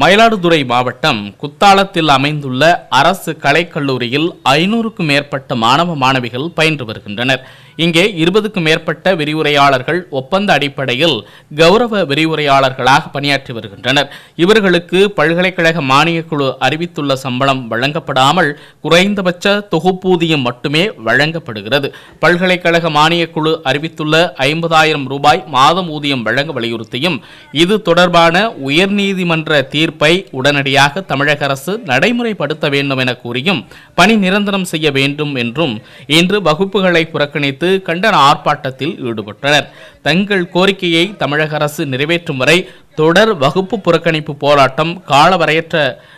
மயிலாடுதுறை மாவட்டம் குத்தாலத்தில் அமைந்துள்ள அரசு கலைக்கல்லூரியில் ஐநூறுக்கும் மேற்பட்ட மாணவ மாணவிகள் பயின்று வருகின்றனர். இங்கே இருபதுக்கும் மேற்பட்ட விரிவுரையாளர்கள் ஒப்பந்த அடிப்படையில் கௌரவ விரிவுரையாளர்களாக பணியாற்றி வருகின்றனர். இவர்களுக்கு பல்கலைக்கழக மானியக் குழு அறிவித்துள்ள சம்பளம் வழங்கப்படாமல் குறைந்தபட்ச தொகுப்பூதியம் மட்டுமே வழங்கப்படுகிறது. பல்கலைக்கழக மானியக்குழு அறிவித்துள்ள ஐம்பதாயிரம் ரூபாய் மாதம் ஊதியம் வழங்க வலியுறுத்தியும் இது தொடர்பான உயர்நீதிமன்ற தீர்ப்பு உடனடியாக தமிழக அரசு நடைமுறைப்படுத்த வேண்டும் என கூறியும் பணி நிரந்தரம் செய்ய வேண்டும் என்றும் இன்று வகுப்புகளை புறக்கணித்து கண்டன ஆர்ப்பாட்டத்தில் ஈடுபட்டனர். தங்கள் கோரிக்கையை தமிழக அரசு நிறைவேற்றும் வரை தொடர் வகுப்பு புறக்கணிப்பு போராட்டம் காலவரையற்ற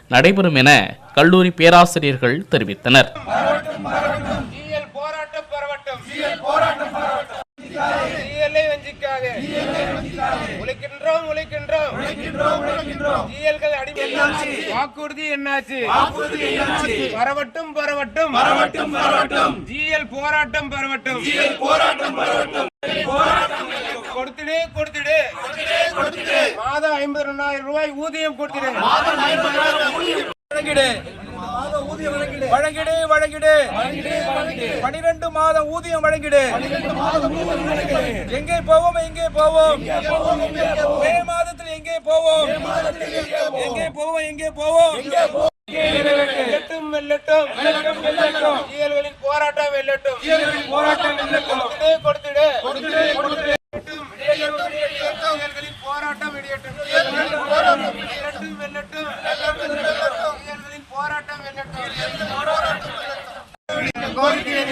நடைபெறும் என கல்லூரி பேராசிரியர்கள் தெரிவித்தனர் ஜிஎல் போராட்டம் பரவட்டும் ஜிஎல் போராட்டம் பரவட்டும் ஜிஎல்ஐ வஞ்சிக்காதே. உழைக்கின்றோம் உழைக்கின்றோம். ஜிஎல்கள் அடிமை வாக்குறுதி என்னாச்சு? வாக்குறுதி என்னாச்சு? பரவட்டும் பரவட்டும் பரவட்டும் பரவட்டும் ஜிஎல் போராட்டம் பரவட்டும் ஜிஎல் போராட்டம் பரவட்டும் கொடுத்துடு கொடுத்துடு. மாதம் ஐம்பது ரெண்டாயிரம் ரூபாய் ஊதியம் கொடுத்துடு. வழங்கிடு வழங்கிடு. பனிரெண்டு மாதம் ஊதியம் வழங்கிடு. எங்கே போவோம் எங்கே போவோம்? மே மாதத்தில் எங்கே போவோம்? எங்கே போவோம் எங்கே போவோம்? வெல்லட்டும் வெல்லட்டும். வெல்லட்டும் வெல்லட்டும். போராட்டம் வெல்லட்டும் போராட்டம் வெல்லட்டும். கொடுத்துடு கொடுத்துடு ஜிஎல்களின் போராட்டம் வெடியட்டும் ஜிஎல்களின் போராட்டம் வெல்லட்டும் வெல்லட்டும் வெல்லட்டும் வெல்லட்டும் ஜிஎல்களின் போராட்டம் வெல்லட்டும் கோரிக்கையை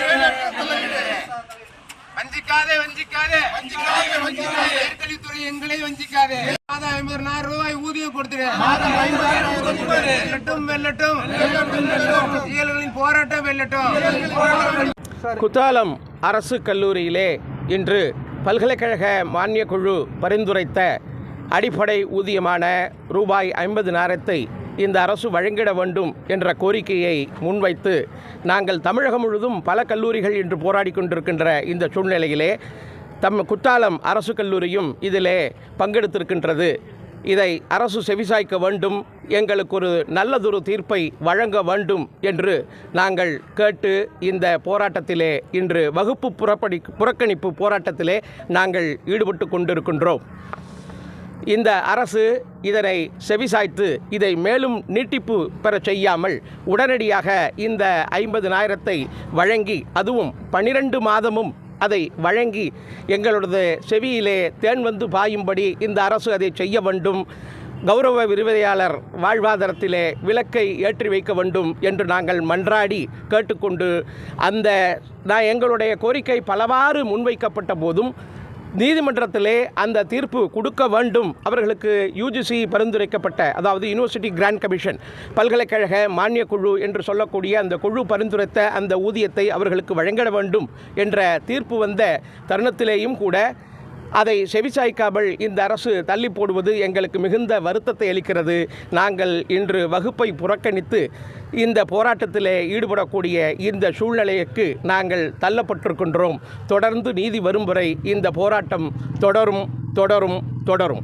வஞ்சிக்காதே வஞ்சிக்காதே. வஞ்சிக்காதே வஞ்சிக்காதே. உயர்கல்வித்துறை எங்களை வஞ்சிக்காதே. மாதம் ஐம்பதாயிரம் ரூபாய் ஊதியம் கொடுத்துரு. வெல்லட்டும் வெல்லட்டும் ஜிஎல்களின் போராட்டம் வெல்லட்டும் குத்தாலம் அரசு கல்லூரியிலே இன்று பல்கலைக்கழக மானியக் குழு பரிந்துரைத்த அடிப்படை ஊதியமான ரூபாய் ஐம்பதினாயிரத்தை இந்த அரசு வழங்கிட வேண்டும் என்ற கோரிக்கையை முன்வைத்து நாங்கள் தமிழகம் முழுதும் பல கல்லூரிகள் இன்று போராடி கொண்டிருக்கின்ற இந்த சூழ்நிலையிலே தம் குத்தாலம் அரசு கல்லூரியும் இதிலே பங்கெடுத்திருக்கின்றது. இதை அரசு செவிசாய்க்க வேண்டும் எங்களுக்கு ஒரு நல்லதொரு தீர்ப்பை வழங்க வேண்டும் என்று நாங்கள் கேட்டு இந்த போராட்டத்திலே இன்று வகுப்பு புறப்படி புறக்கணிப்பு போராட்டத்திலே நாங்கள் ஈடுபட்டு கொண்டிருக்கின்றோம். இந்த அரசு இதனை செவிசாய்த்து இதை மேலும் நீட்டிப்பு பெறச் செய்யாமல் உடனடியாக இந்த ஐம்பதினாயிரத்தை வழங்கி அதுவும் பன்னிரண்டு மாதமும் அதை வழங்கி எங்களது செவியிலே தேன் வந்து பாயும்படி இந்த அரசு அதை செய்ய வேண்டும். கௌரவ விரிவுரையாளர் வாழ்வாதாரத்திலே விளக்கை ஏற்றி வைக்க வேண்டும் என்று நாங்கள் மன்றாடி கேட்டுக்கொண்டு அந்த நான் எங்களுடைய கோரிக்கை பலவாறு முன்வைக்கப்பட்ட போதும் நீதிமன்றத்திலே அந்த தீர்ப்பு கொடுக்க வேண்டும். அவர்களுக்கு யூஜிசி பரிந்துரைக்கப்பட்ட அதாவது யூனிவர்சிட்டி கிராண்ட் கமிஷன் பல்கலைக்கழக மானிய குழு என்று சொல்லக்கூடிய அந்த குழு பரிந்துரைத்த அந்த ஊதியத்தை அவர்களுக்கு வழங்கிட வேண்டும் என்ற தீர்ப்பு வந்த தருணத்திலேயும் கூட அதை செவிசாய்க்காமல் இந்த அரசு தள்ளி போடுவது எங்களுக்கு மிகுந்த வருத்தத்தை அளிக்கிறது. நாங்கள் இன்று வகுப்பை புறக்கணித்து இந்த போராட்டத்தில் ஈடுபடக்கூடிய இந்த சூழ்நிலைக்கு நாங்கள் தள்ளப்பட்டிருக்கின்றோம். தொடர்ந்து நீதி வரும் வரை இந்த போராட்டம் தொடரும் தொடரும் தொடரும்.